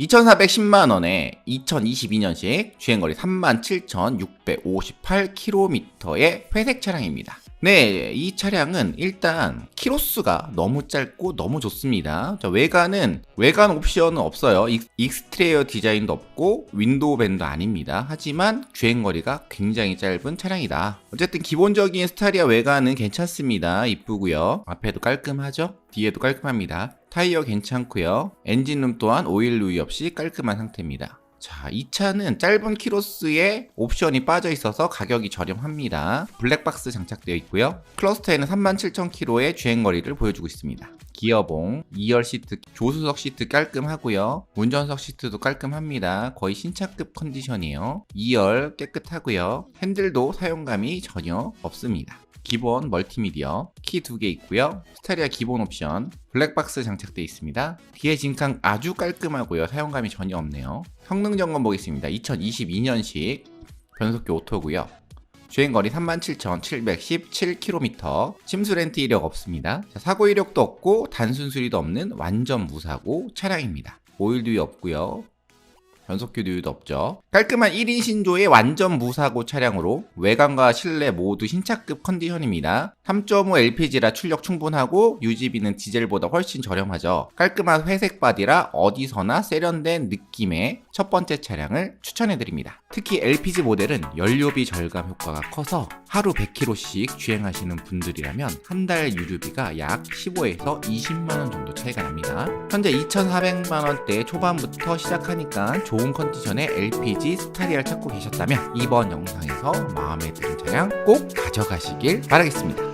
2,410만원에 2022년식 주행거리 37,658km의 회색 차량입니다. 네, 이 차량은 일단 키로수가 너무 짧고 너무 좋습니다. 자, 외관은 외관 옵션은 없어요. 익- 익스트레이어 디자인도 없고 윈도우 밴도 아닙니다. 하지만 주행거리가 굉장히 짧은 차량이다. 어쨌든 기본적인 스타리아 외관은 괜찮습니다. 이쁘고요. 앞에도 깔끔하죠? 뒤에도 깔끔합니다. 타이어 괜찮고요. 엔진룸 또한 오일 누이 없이 깔끔한 상태입니다. 자, 이 차는 짧은 키로수에 옵션이 빠져 있어서 가격이 저렴합니다. 블랙박스 장착되어 있고요. 클러스터에는 37,000km의 주행거리를 보여주고 있습니다. 기어봉, 2열 시트, 조수석 시트 깔끔하고요. 운전석 시트도 깔끔합니다. 거의 신차급 컨디션이에요. 2열 깨끗하고요. 핸들도 사용감이 전혀 없습니다. 기본 멀티미디어, 키 두 개 있고요. 스타리아 기본 옵션, 블랙박스 장착되어 있습니다. 뒤에 진강 아주 깔끔하고요. 사용감이 전혀 없네요. 성능 점검 보겠습니다. 2022년식 변속기 오토고요. 주행거리 37,717km, 침수 렌트 이력 없습니다. 자, 사고 이력도 없고 단순 수리도 없는 완전 무사고 차량입니다. 오일 듀이 없고요. 변속기 듀이도 없죠. 깔끔한 1인 신조의 완전 무사고 차량으로 외관과 실내 모두 신차급 컨디션입니다. 3.5 LPG라 출력 충분하고 유지비는 디젤보다 훨씬 저렴하죠. 깔끔한 회색 바디라 어디서나 세련된 느낌의 첫 번째 차량을 추천해드립니다. 특히 LPG 모델은 연료비 절감 효과가 커서 하루 100km씩 주행하시는 분들이라면 한 달 유류비가 약 15에서 20만원 정도 차이가 납니다. 현재 2,400만원대 초반부터 시작하니까 좋은 컨디션의 LPG 스타리아를 찾고 계셨다면 이번 영상에서 마음에 드는 차량 꼭 가져가시길 바라겠습니다.